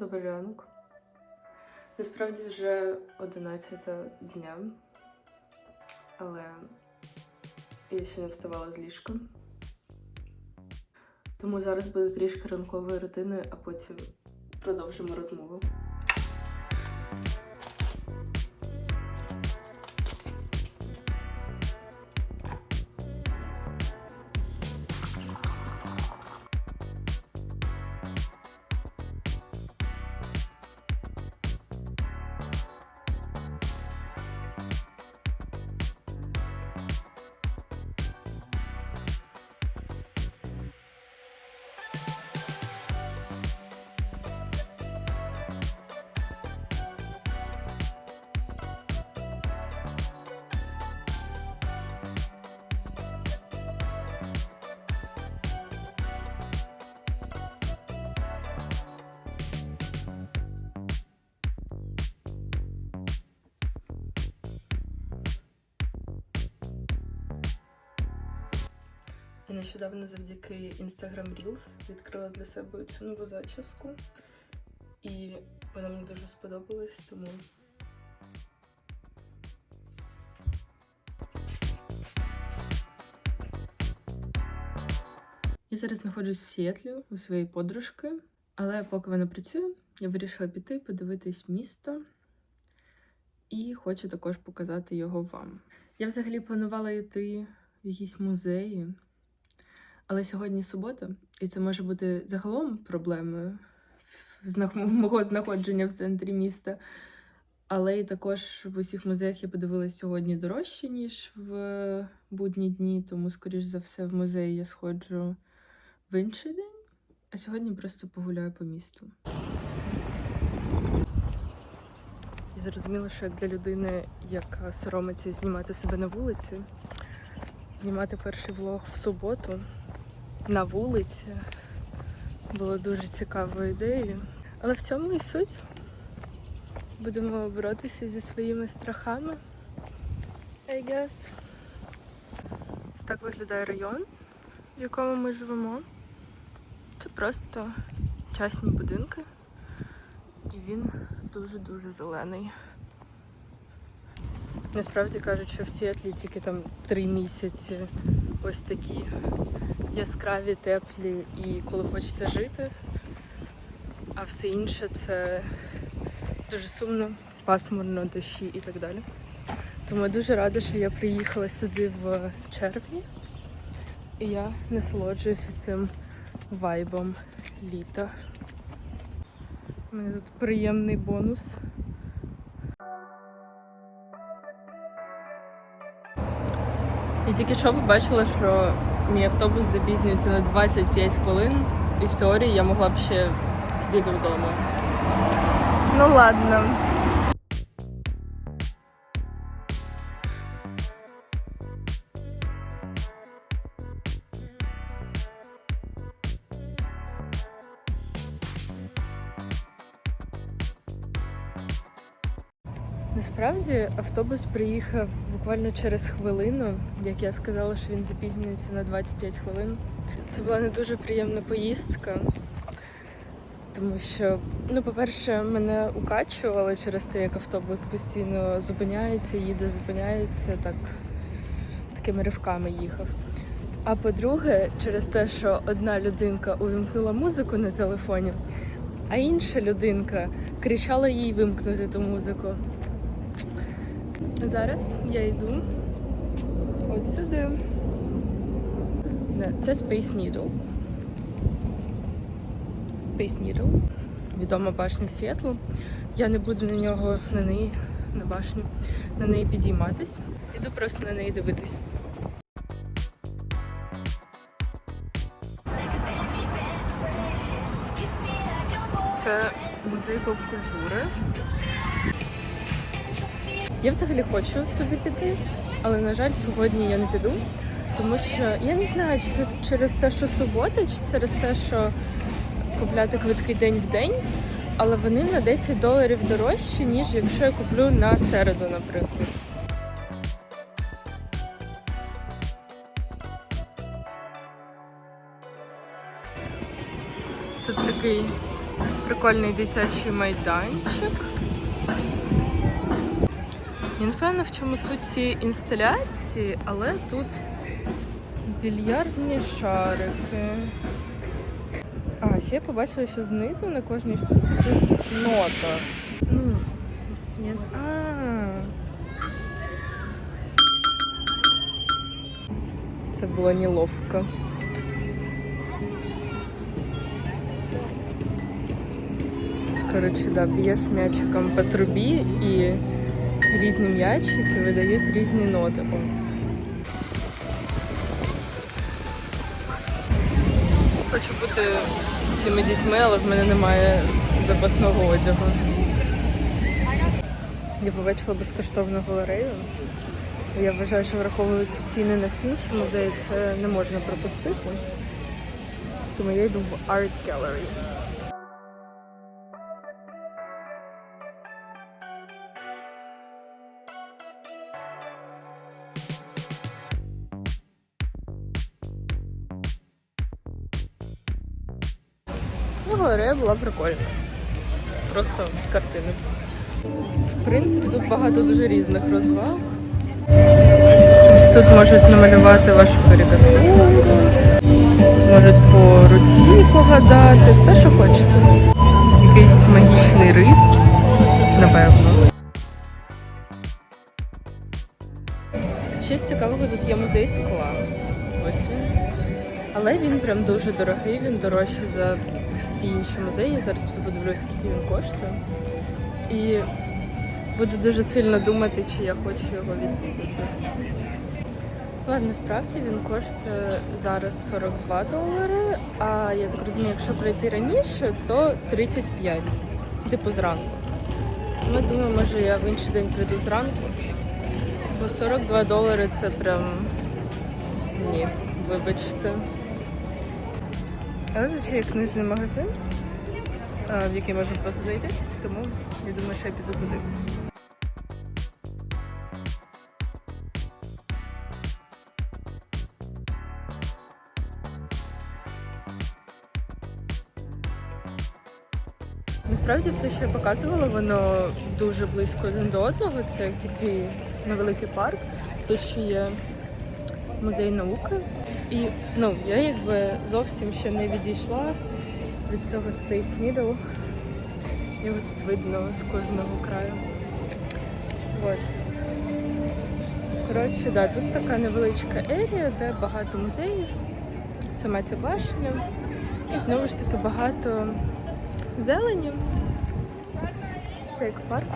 Добрий ранок. Насправді вже 11 дня, але я ще не вставала з ліжка. Тому зараз буде трішки ранкової рутини, а потім продовжимо розмову. Я нещодавно завдяки Instagram Reels відкрила для себе цю нову зачіску. І вона мені дуже сподобалась, тому Я зараз знаходжусь в Сіетлі у своєї подружки, але поки вона працює, я вирішила піти подивитись місто і хочу також показати його вам. Я взагалі планувала йти в якісь музеї, але сьогодні субота, і це може бути загалом проблемою мого знаходження в центрі міста. Але і також в усіх музеях я подивилась сьогодні дорожче, ніж в будні дні, тому, скоріш за все, в музеї я сходжу в інший день, а сьогодні просто погуляю по місту. І зрозуміло, що для людини, яка соромиться знімати себе на вулиці, знімати перший влог в суботу на вулиці було дуже цікавою ідеєю. Але в цьому і суть. Будемо боротися зі своїми страхами. I guess. Так виглядає район, в якому ми живемо. Це просто частні будинки, і він дуже-дуже зелений. Насправді кажуть, що в Сіетлі тільки там три місяці ось такі яскраві, теплі і коли хочеться жити, а все інше це дуже сумно, пасмурно, дощі і так далі. Тому я дуже рада, що я приїхала сюди в червні, і я насолоджуюся цим вайбом літа. У мене тут приємний бонус. Я тільки що побачила, що мій автобус запізнюється на 25 хвилин, і в теорії я могла б ще сидіти вдома. Ну ладно. Автобус приїхав буквально через хвилину, як я сказала, що він запізнюється на 25 хвилин. Це була не дуже приємна поїздка, тому що, ну, по-перше, мене укачувало через те, як автобус постійно зупиняється, їде, зупиняється, так такими ривками їхав. А по-друге, через те, що одна людинка увімкнула музику на телефоні, а інша людинка кричала їй вимкнути ту музику. Зараз я йду от сюди. Це Space Needle. Space Needle. Відома башня Сіетлу. Я не буду на нього, на неї, на башню, на неї підійматись. Іду просто на неї дивитись. Це музей поп-культури. Я взагалі хочу туди піти, але, на жаль, сьогодні я не піду, тому що я не знаю, чи це через те, що субота, чи через те, що купляти квитки день в день, але вони на 10 доларів дорожчі, ніж якщо я куплю на середу, наприклад. Тут такий прикольний дитячий майданчик. Я не впевнена, в чому суть цієї інсталяції, але тут більярдні шарики. А, ще я побачила, що знизу на кожній штуці тут нота. Ну, я... А. Це було неловко. Коротше, да, б'єш м'ячиком по трубі і різні м'ячики видають різні ноти. Хочу бути цими дітьми, але в мене немає запасного одягу. Я побачила безкоштовну галерею. Я вважаю, що враховуючи ціни на всі інші музеї, це не можна пропустити. Тому я йду в Art Gallery. Ну, галерея була прикольна. Просто картини. В принципі, тут багато дуже різних розваг. Ось Тут можуть намалювати вашу карикатуру, можуть по руці погадати, все, що хочете. Якийсь магічний рис, напевно. З цікавого тут є музей скла. Ось він. Але він прям дуже дорогий, він дорожчий за всі інші музеї. Я зараз піду подивлюсь, скільки він коштує. І буду дуже сильно думати, чи я хочу його відвідати. Ладно, насправді він коштує зараз 42 долари, а я так розумію, якщо прийти раніше, то 35, типу зранку. Я думаю, може я в інший день прийду зранку, бо 42 долари це прям ні, вибачте. Але тут є книжний магазин, в який можна просто зайти, тому я думаю, що я піду туди. Насправді все, що я показувала, воно дуже близько один до одного. Це такий невеликий парк. Тут ще є музей науки. І ну, я якби зовсім ще не відійшла від цього Space Needle. Його тут видно з кожного краю. От. Коротше, да, тут така невеличка ерія, де багато музеїв, сама ця башня. І знову ж таки багато зелені. Це як парк.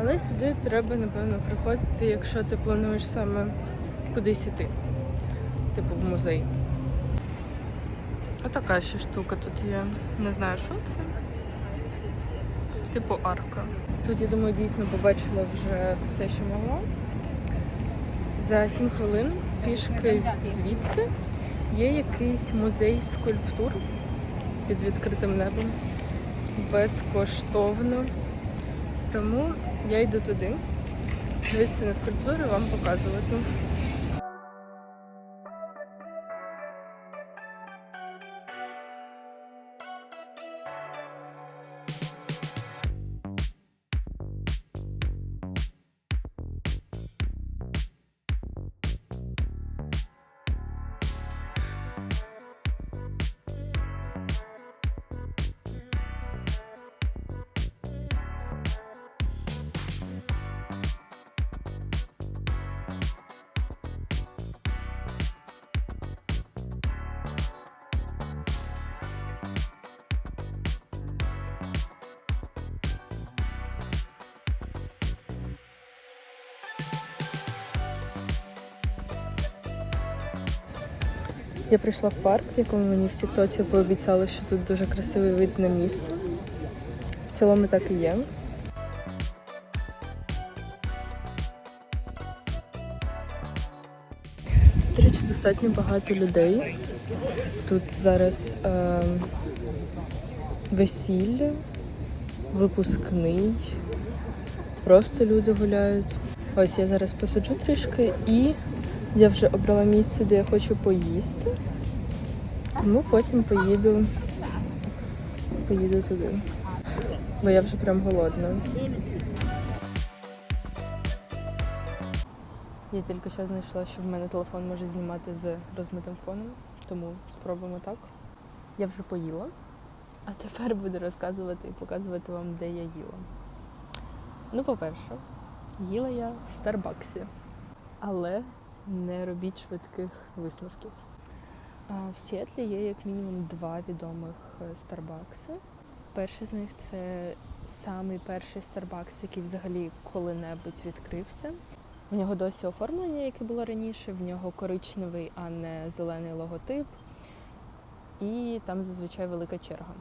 Але сюди треба, напевно, приходити, якщо ти плануєш саме кудись іти. Типу в музей. Отака ще штука тут є. Не знаю, що це. Типу арка. Тут, я думаю, дійсно побачила вже все, що могла. За 7 хвилин пішки звідси є якийсь музей скульптур під відкритим небом. Безкоштовно. Тому я йду туди. Дивитися на скульптури, вам показувати. Я прийшла в парк, в якому мені в Тіктоці пообіцяли, що тут дуже красивий вид на місто. В цілому так і є. Тут, до речі, достатньо багато людей. Тут зараз е, весілля, випускний, просто люди гуляють. Ось я зараз посиджу трішки і я вже обрала місце, де я хочу поїсти. Тому потім поїду поїду туди. Бо я вже прям голодна. Я тільки що знайшла, що в мене телефон може знімати з розмитим фоном, тому спробуємо так. Я вже поїла, а тепер буду розказувати і показувати вам, де я їла. Ну, по-перше, їла я в Старбаксі, але не робіть швидких висновків. В Сіетлі є як мінімум два відомих е, Старбакси. Перший з них це самий перший Старбакс, який взагалі коли-небудь відкрився. В нього досі оформлення, яке було раніше, в нього коричневий, а не зелений логотип. І там зазвичай велика черга.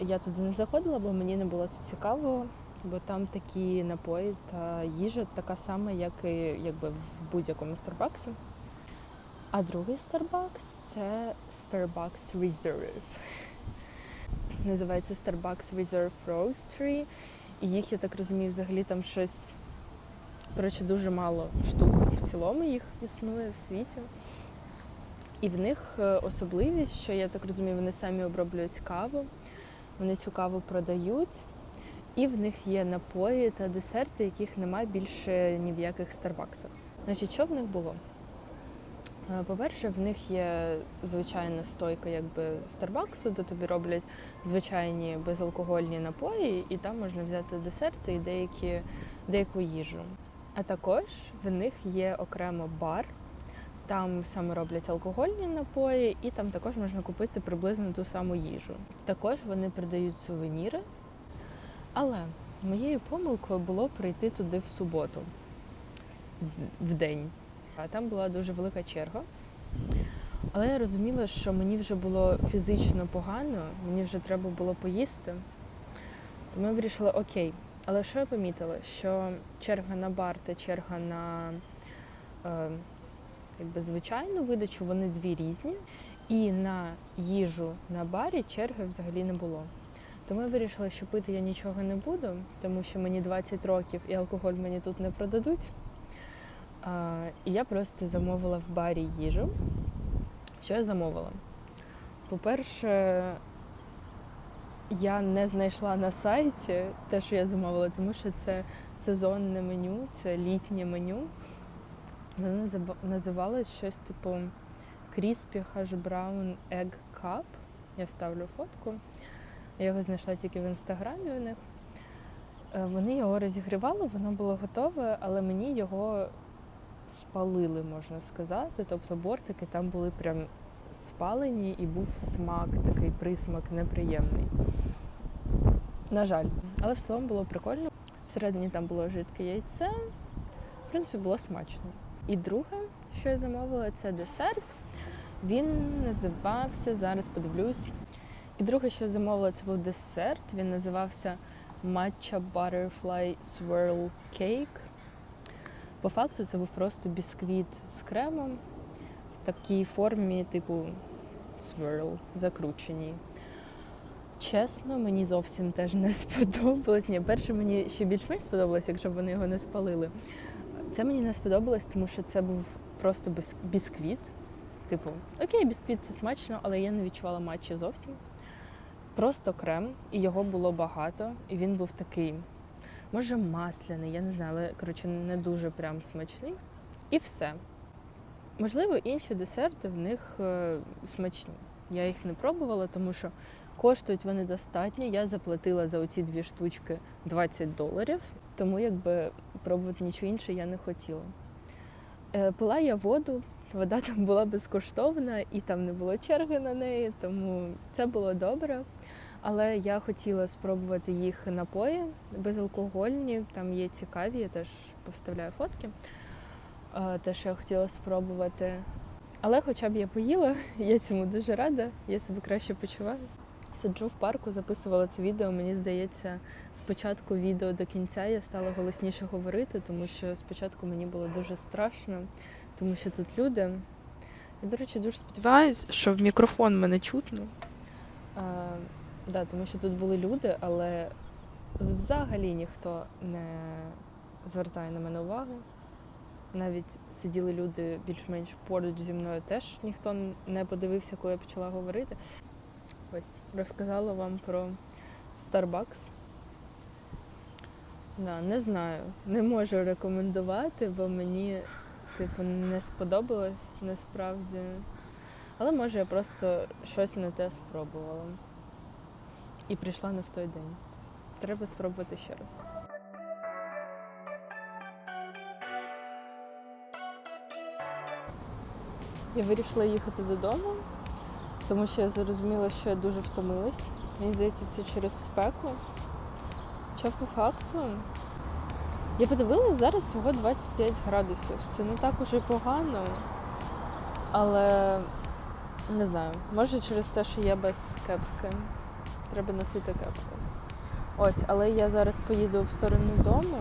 Я туди не заходила, бо мені не було це цікаво, бо там такі напої та їжа така сама, як і якби в будь-якому Старбаксі. А другий Starbucks це Starbucks Reserve. Називається Starbucks Reserve Roastery. І їх, я так розумію, взагалі там щось. Коротше, дуже мало штук в цілому їх існує в світі. І в них е, особливість, що я так розумію, вони самі оброблюють каву, вони цю каву продають, і в них є напої та десерти, яких немає більше ні в яких Старбаксах. Значить, що в них було? Е, По-перше, в них є звичайна стойка якби Старбаксу, де тобі роблять звичайні безалкогольні напої, і там можна взяти десерти і деякі, деяку їжу. А також в них є окремо бар, там саме роблять алкогольні напої, і там також можна купити приблизно ту саму їжу. Також вони продають сувеніри. Але моєю помилкою було прийти туди в суботу в- день. А там була дуже велика черга. Але я розуміла, що мені вже було фізично погано, мені вже треба було поїсти. Тому я вирішила, окей. Але що я помітила? Що черга на бар та черга на е, якби, звичайну видачу, вони дві різні. І на їжу на барі черги взагалі не було. Тому я вирішила, що пити я нічого не буду, тому що мені 20 років і алкоголь мені тут не продадуть. І я просто замовила в барі їжу. Що я замовила? По-перше, я не знайшла на сайті те, що я замовила, тому що це сезонне меню, це літнє меню. Воно назива- називалось щось типу Crispy Hash Brown Egg Cup. Я вставлю фотку. Я його знайшла тільки в інстаграмі у них. Е, Вони його розігрівали, воно було готове, але мені його спалили, можна сказати. Тобто бортики там були прям спалені і був смак, такий присмак неприємний. На жаль. Але в цілому було прикольно. Всередині там було жидке яйце. В принципі, було смачно. І друге, що я замовила, це десерт. Він називався, зараз подивлюсь. І друге, що я замовила, це був десерт. Він називався Matcha Butterfly Swirl Cake. По факту це був просто бісквіт з кремом в такій формі, типу swirl, закрученій. Чесно, мені зовсім теж не сподобалось. Ні, перше мені ще більш-менш сподобалось, якщо б вони його не спалили. Це мені не сподобалось, тому що це був просто бісквіт. Типу, окей, бісквіт це смачно, але я не відчувала матчі зовсім. Просто крем, і його було багато, і він був такий, може, масляний, я не знаю, але коротше не дуже прям смачний. І все. Можливо, інші десерти в них е, смачні. Я їх не пробувала, тому що коштують вони достатньо. Я заплатила за оці дві штучки 20 доларів, тому якби пробувати нічого інше я не хотіла. Е, Пила я воду, вода там була безкоштовна і там не було черги на неї, тому це було добре. Але я хотіла спробувати їх напої безалкогольні, там є цікаві, я теж повставляю фотки. Е, Те, що я хотіла спробувати. Але хоча б я поїла, я цьому дуже рада, я себе краще почуваю. Сиджу в парку, записувала це відео. Мені здається, спочатку відео до кінця я стала голосніше говорити, тому що спочатку мені було дуже страшно, тому що тут люди. Я, до речі, дуже сподіваюся, що в мікрофон мене чутно. Да, тому що тут були люди, але взагалі ніхто не звертає на мене увагу. Навіть сиділи люди більш-менш поруч зі мною, теж ніхто не подивився, коли я почала говорити. Ось розказала вам про Starbucks. Да, не знаю. Не можу рекомендувати, бо мені типу не сподобалось насправді. Але може я просто щось не те спробувала. І прийшла не в той день. Треба спробувати ще раз. Я вирішила їхати додому, тому що я зрозуміла, що я дуже втомилась. Мені здається, це через спеку. Що по факту? Я подивилась, зараз всього 25 градусів. Це не так уже погано. Але не знаю, може через те, що я без кепки. Треба носити кепку. Ось, але я зараз поїду в сторону дому,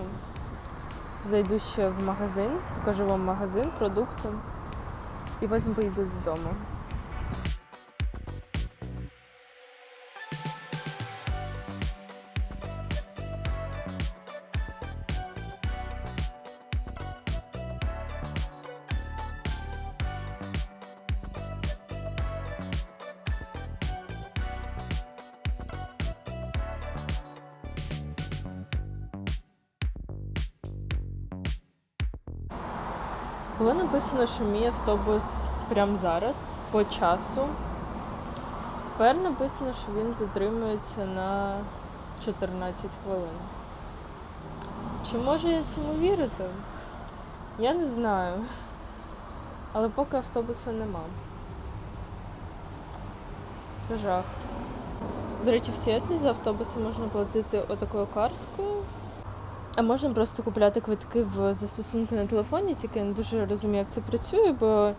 зайду ще в магазин, покажу вам магазин, продукти, і потім поїду додому. Написано, що мій автобус прямо зараз, по часу. Тепер написано, що він затримується на 14 хвилин. Чи можу я цьому вірити? Я не знаю. Але поки автобуса нема. Це жах. До речі, в Сіетлі за автобуси можна платити отакою карткою. А можна просто купляти квитки в застосунку на телефоні, тільки я не дуже розумію, як це працює, бо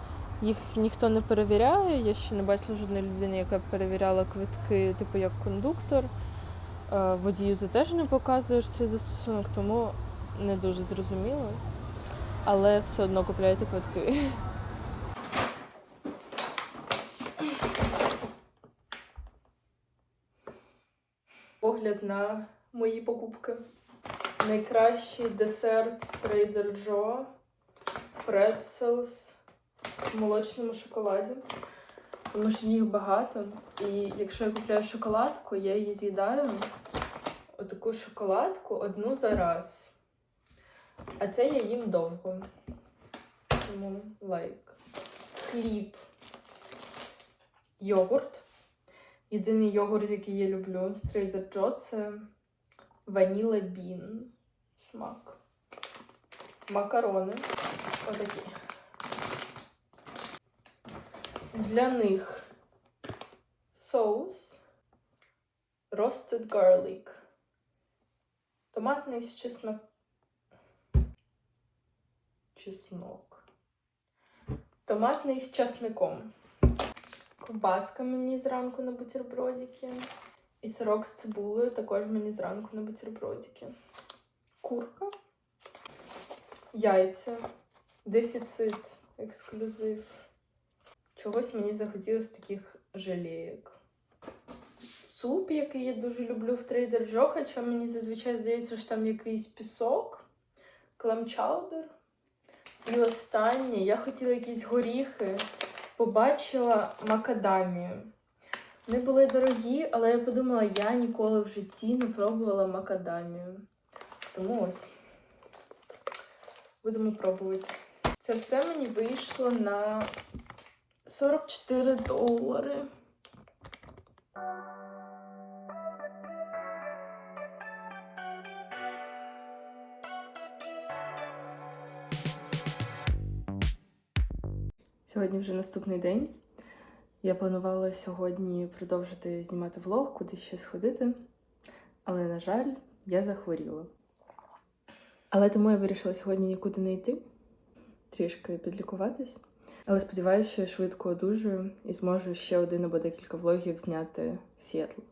їх ніхто не перевіряє. Я ще не бачила жодної людини, яка перевіряла квитки, типу як кондуктор. Водію ти теж не показуєш цей застосунок, тому не дуже зрозуміло. Але все одно купляйте квитки. Погляд на мої покупки. Найкращий десерт з Trader Joe. Pretzels в молочному шоколаді. Тому що їх багато. І якщо я купляю шоколадку, я її з'їдаю отаку шоколадку одну за раз. А це я їм довго. Тому лайк. Хліб. Йогурт. Єдиний йогурт, який я люблю з Trader Joe, це Ваніла Бін. Смак. Макарони. Отакі. Для них соус Roasted garlic. Томатний з чеснок. Чеснок. Томатний з часником. Ковбаска мені зранку на бутербродики. І сирок з цибулею також мені зранку на бутербродики. Курка. Яйця. Дефіцит. Ексклюзив. Чогось мені захотілося таких желеєк. Суп, який я дуже люблю в Trader Joe, хоча мені зазвичай здається, що там якийсь пісок, кламчаудер. І останнє, я хотіла якісь горіхи, побачила макадамію. Вони були дорогі, але я подумала, я ніколи в житті не пробувала макадамію. Тому ось будемо пробувати. Це все мені вийшло на 44 долари. Сьогодні вже наступний день. Я планувала сьогодні продовжити знімати влог, куди ще сходити. Але, на жаль, я захворіла. Але тому я вирішила сьогодні нікуди не йти, трішки підлікуватись. Але сподіваюся, що я швидко одужую і зможу ще один або декілька влогів зняти Сіетлу.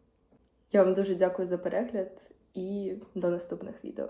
Я вам дуже дякую за перегляд і до наступних відео.